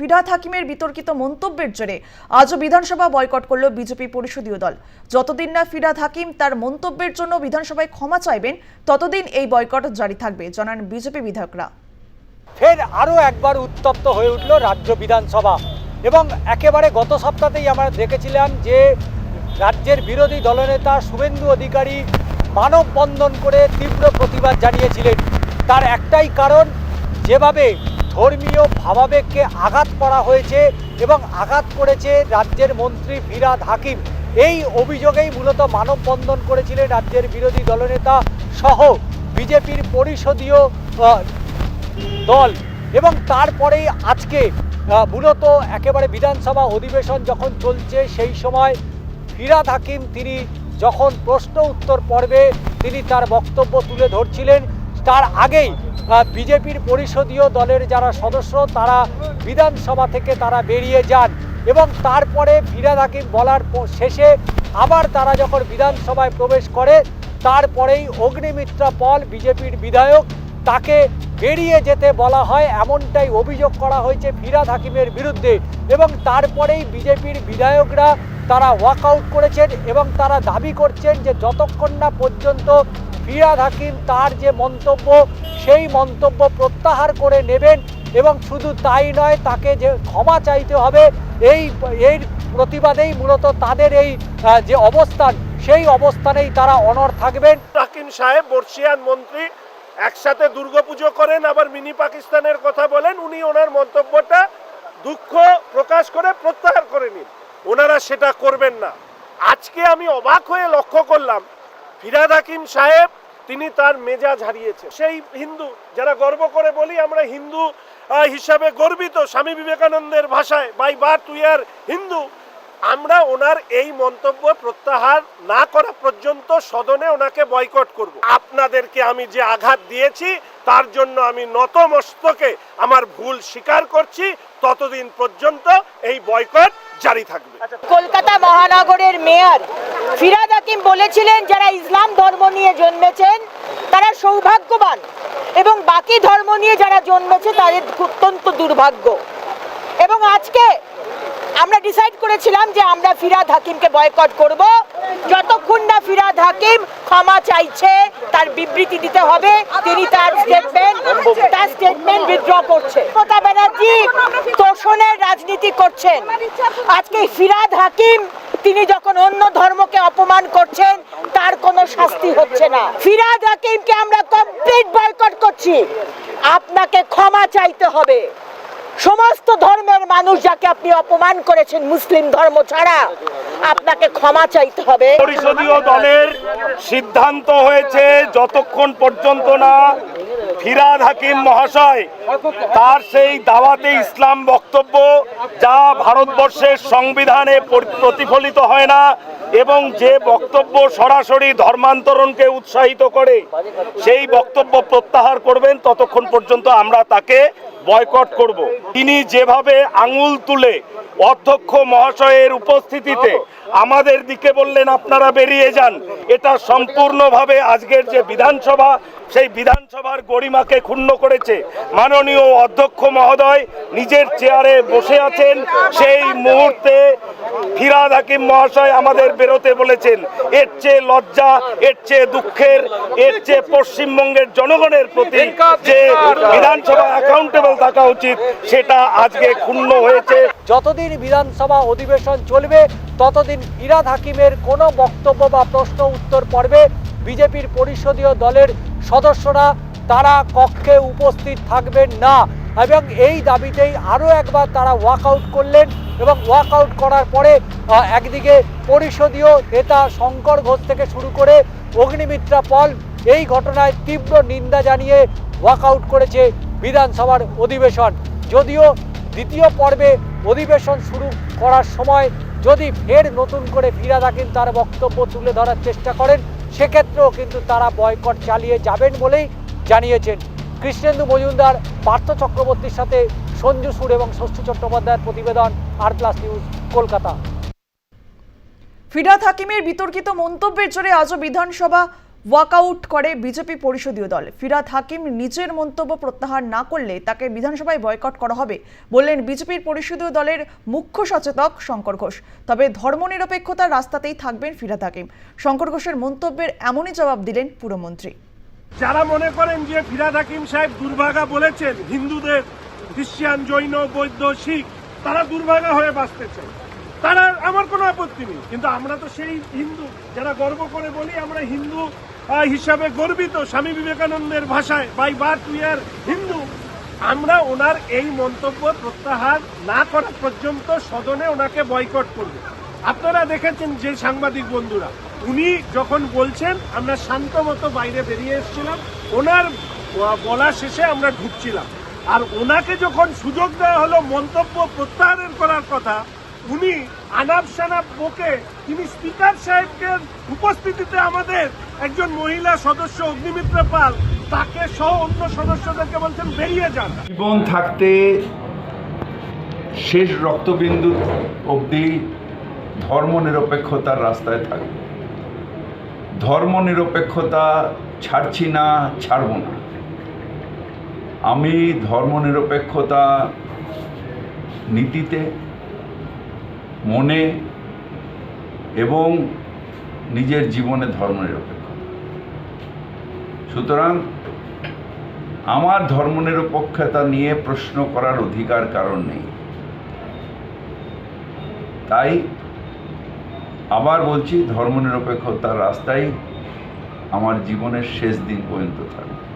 ফিরাদ হাকিমের বিতর্কিত মন্তব্যের জেরে আজও বিধানসভা বয়কট করল বিজেপি পরিষদীয় দল। যতদিন না ফিরাদ হাকিম তার মন্তব্যের জন্য বিধানসভায় ক্ষমা চাইবেন, ততদিন এই বয়কট জারি থাকবে, জানান বিজেপি বিধায়করা। ফের আরও একবার উত্তপ্ত হয়ে উঠল রাজ্য বিধানসভা এবং একেবারে গত সপ্তাহতেই আমরা দেখেছিলাম যে রাজ্যের বিরোধী দলনেতা শুভেন্দু অধিকারী মানববন্ধন করে তীব্র প্রতিবাদ জানিয়েছিলেন। তার একটাই কারণ, যেভাবে ধর্মীয় ভাবাবেগকে আঘাত করা হয়েছে এবং আঘাত করেছে রাজ্যের মন্ত্রী ফিরাদ হাকিম। এই অভিযোগেই মূলত মানববন্ধন করেছিলেন রাজ্যের বিরোধী দলনেতা সহ বিজেপির পরিষদীয় দল। এবং তারপরেই আজকে মূলত একেবারে বিধানসভা অধিবেশন যখন চলছে সেই সময় ফিরাদ হাকিম তিনি যখন প্রশ্ন উত্তর পর্বে তিনি তার বক্তব্য তুলে ধরছিলেন, তার আগেই বিজেপির পরিষদীয় দলের যারা সদস্য, তারা বিধানসভা থেকে তারা বেরিয়ে যান এবং তারপরে ফিরাদ হাকিম বলার শেষে আবার তারা যখন বিধানসভায় প্রবেশ করে, তারপরেই অগ্নিমিত্রা পল, বিজেপির বিধায়ক, তাকে বেরিয়ে যেতে বলা হয়। এমনটাই অভিযোগ করা হয়েছে ফিরাদ হাকিমের বিরুদ্ধে এবং তারপরেই বিজেপির বিধায়করা তারা ওয়াকআউট করেছেন এবং তারা দাবি করছেন যে যতক্ষণ না পর্যন্ত ফিরাদ হাকিম তার যে মন্তব্য, সেই মন্তব্য প্রত্যাহার করে নেবেন এবং শুধু তাই নয়, তাকে যে ক্ষমা চাইতে হবে, এই, এর প্রতিবাদেই মূলত তাদের এই যে অবস্থান, সেই অবস্থানেই তারা অনর থাকবেন। হাকিম সাহেব, বর্ষিয়ান মন্ত্রী, একসাথে দুর্গাপুজো করেন, আবার মিনি পাকিস্তানের কথা বলেন, উনি ওনার মন্তব্যটা দুঃখ প্রকাশ করে প্রত্যাহার করে নিন। ওনারা সেটা করবেন না। আজকে আমি অবাক হয়ে লক্ষ্য করলাম ফিরাদ হাকিম সাহেব, তিনি তার মেজাজ হারিয়েছে সেই হিন্দু, যারা গর্ব করে বলি, আমরা হিন্দু হিসাবে গর্বিত স্বামী বিবেকানন্দের ভাষায়, by birth, we are Hindu. আমরা ওনার এই মন্তব্য প্রত্যাহার না করা পর্যন্ত সদনে ওনাকে বয়কট করব। আপনাদেরকে আমি যে আঘাত দিয়েছি, তার জন্য আমি নত মস্তকে আমার ভুল স্বীকার করছি। ততদিন পর্যন্ত এই বয়কট জারি থাকবে। কলকাতা মহানগরের মেয়র ফিরাদ হাকিম বলেছিলেন, যারা ইসলাম ধর্ম নিয়ে জন্মেছেন, তারা সৌভাগ্যবান এবং বাকি ধর্ম নিয়ে যারা জন্মেছে, তাদের অত্যন্ত দুর্ভাগ্য। এবং আজকে আমরা ডিসাইড করেছিলাম যে আমরা ফিরাদ হাকিমকে বয়কট করব। যতক্ষণ না ফিরাদ হাকিম ক্ষমা চাইছে, তার বিবৃতি দিতে হবে, তিনি তার স্টেটমেন্ট তার স্টেটমেন্ট উইথড্র করছে। মমতা ব্যানার্জি তোষণের রাজনীতি করছেন। আজকে ফিরাদ হাকিম তিনি যখন অন্য ধর্মকে অপমান করছেন, তার কোনো শাস্তি হচ্ছে না। ফিরাদ হাকিমকে আমরা কমপ্লিট বয়কট করছি। আপনাকে ক্ষমা চাইতে হবে। সমস্ত ধর্মের মানুষ যাকে আপনি অপমান করেছেন, মুসলিম ধর্ম ছাড়া, আপনাকে ক্ষমা চাইতে হবে। পরিষদীয় দলের সিদ্ধান্ত হয়েছে যতক্ষণ পর্যন্ত না ফিরাদ হাকিম মহাশয় তার সেই দাওয়াতে ইসলাম বক্তব্য যা ভারতবর্ষের সংবিধানে প্রতিফলিত হয় না। এবং যে বক্তব্য সরাসরি ধর্মান্তরণকে উৎসাহিত করে সেই বক্তব্য প্রত্যাহার করবেন, ততক্ষণ পর্যন্ত আমরা তাকে বয়কট করব। তিনি যেভাবে আঙুল তুলে অধ্যক্ষ মহাশয়ের উপস্থিতিতে আমাদের দিকে বললেন, আপনারা বেরিয়ে যান। এটা সম্পূর্ণভাবে আজকের যে বিধানসভা, সেই বিধানসভার গরিমাকে ক্ষুণ্ণ করেছে। মাননীয় অধ্যক্ষ মহোদয় নিজের চেয়ারে বসে আছেন। সেই মুহূর্তে ফিরাদ হাকিম মহাশয় আমাদের বেরোতে বলেছেন। এর চেয়ে লজ্জা এর চেয়ে দুঃখের এর চেয়ে পশ্চিমবঙ্গের জনগণের প্রতি যে বিধানসভা অ্যাকাউন্টেবল থাকা উচিত সেটা আজকে ক্ষুণ্ণ হয়েছে। যতদিন বিধানসভা অধিবেশন চলবে ততদিন ফিরাদ হাকিমের কোনো বক্তব্য বা প্রশ্ন উত্তর পর্বে বিজেপির পরিষদীয় দলের সদস্যরা। তারা কক্ষে উপস্থিত থাকবেন না। এবং এই দাবিতেই আরও একবার তারা ওয়াকআউট করলেন। এবং ওয়াকআউট করার পরে একদিকে পরিষদীয় নেতা শঙ্কর ঘোষ থেকে শুরু করে অগ্নিমিত্রা পল এই ঘটনায় তীব্র নিন্দা জানিয়ে ওয়াকআউট করেছে বিধানসভার অধিবেশন। যদিও দ্বিতীয় পর্বে অধিবেশন শুরু করার সময় যদি ফের নতুন করে ফিরা থাকেন তার বক্তব্য তুলে ধরার চেষ্টা করেন, সেক্ষেত্রেও কিন্তু তারা বয়কট চালিয়ে যাবেন বলেই জানিয়েছেন। কৃষ্ণেন্দু মজুমদার, পার্থ চক্রবর্তীর সাথে সঞ্জু সুর এবং ষষ্ঠী চট্টোপাধ্যায়ের প্রতিবেদন R plus news Kolkata. Firhad হাকিমের বিতর্কিত মন্তব্যের জেরে আজও বিধানসভা ওয়াকআউট করে বিজেপি পরিষদীয় দল। ফিরাদ হাকিম নিজের মন্তব্য প্রত্যাহার না করলে তাকে বিধানসভায় বয়কট করা হবে বললেন বিজেপির পরিষদীয় দলের মুখ্য সচেতক শঙ্কর ঘোষ। তবে ধর্মনিরপেক্ষতার রাস্তাতেই থাকবেন ফিরাদ হাকিম। শঙ্কর ঘোষের মন্তব্যের এমনই জবাব দিলেন পুরমন্ত্রী। যারা মনে করেন যে ফিরাদ হাকিম সাহেব দুর্ভাগা বলেছেন হিন্দুদের খ্রিস্টান জৈন, বৌদ্ধ, শিখ, তারা দুর্ভাগা হয়ে বাঁচতে চায়। তারা, আমার কোনো আপত্তি নেই। কিন্তু আমরা তো সেই হিন্দু, যারা গর্ব করে বলি, আমরা হিন্দু হিসাবে গর্বিত স্বামী বিবেকানন্দের ভাষায়, by birth, we are Hindu. আমরা ওনার এই মন্তব্য প্রত্যাহার না করা পর্যন্ত সদনে ওনাকে বয়কট করব। আপনারা দেখেছেন যে সাংবাদিক বন্ধুরা, উনি যখন বলছেন, আমরা শান্ত মতো বাইরে বেরিয়ে এসেছিলাম, ওনার বলা শেষে আমরা ঢুকছিলাম। আর ওনাকে যখন সুযোগ দেওয়া হলো মন্তব্য প্রত্যাহারের করার কথা, উনি আনাব সানাব বকে তিনি স্পিকার সাহেবকে উপস্থিতিতে আমাদের একজন মহিলা সদস্য অগ্নিমিত্র পাল, তাকে সহ অন্য সদস্যদেরকে বলছেন বেরিয়ে যান। জীবন থাকতে শেষ রক্তবিন্দু অবধি ধর্মনিরপেক্ষতার রাস্তায় থাকবে। ধর্মনিরপেক্ষতা ছাড়ছি না, ছাড়ব না। আমি ধর্মনিরপেক্ষতা নীতিতে, মনে এবং নিজের জীবনে ধর্মনিরপেক্ষ। সুতরাং আমার ধর্মনিরপেক্ষতা নিয়ে প্রশ্ন করার অধিকার কারণ নেই। তাই আবার বলছি, ধর্মনিরপেক্ষতার রাস্তায় আমার জীবনের শেষ দিন পর্যন্ত থাকবে।